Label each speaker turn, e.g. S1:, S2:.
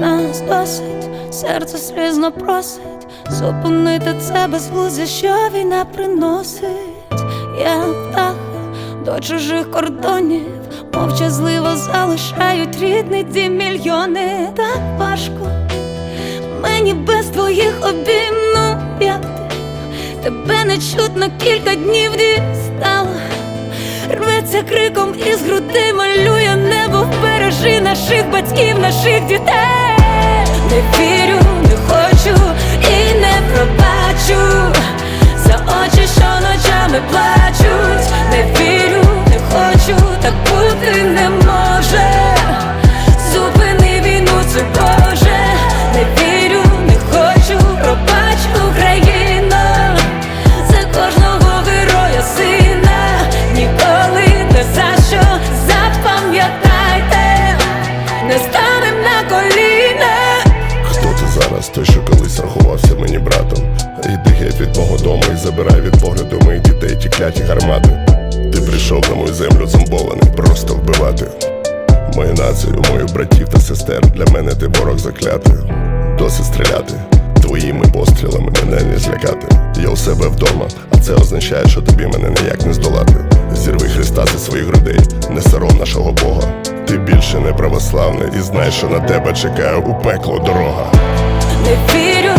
S1: нас досить, серце слізно просить, зупинити це безглуздя, що війна приносить, я птах до чужих кордонів, мовчазливо залишають рідний дім мільйони. Так важко мені без твоїх обійм, ну як ти тебе не чутно кілька днів дістала. Рветься криком із грудей, малює небо, вбережи наших батьків, наших дітей. Не вірю, не
S2: Той, що колись рахувався мені братом. Іди геть від мого дому і забирай від погляду моїх дітей ті кляті гармати. Ти прийшов на мою землю зомбований, просто вбивати. Мою націю, моїх братів та сестер. Для мене ти ворог заклятий. Досить стріляти. Твоїми пострілами мене не злякати. Я у себе вдома, а це означає, що тобі мене ніяк не здолати. Зірви Христа зі своїх грудей, не сором нашого Бога. Ти більше не православний і знай, що на тебе чекає у пекло дорога.
S1: Не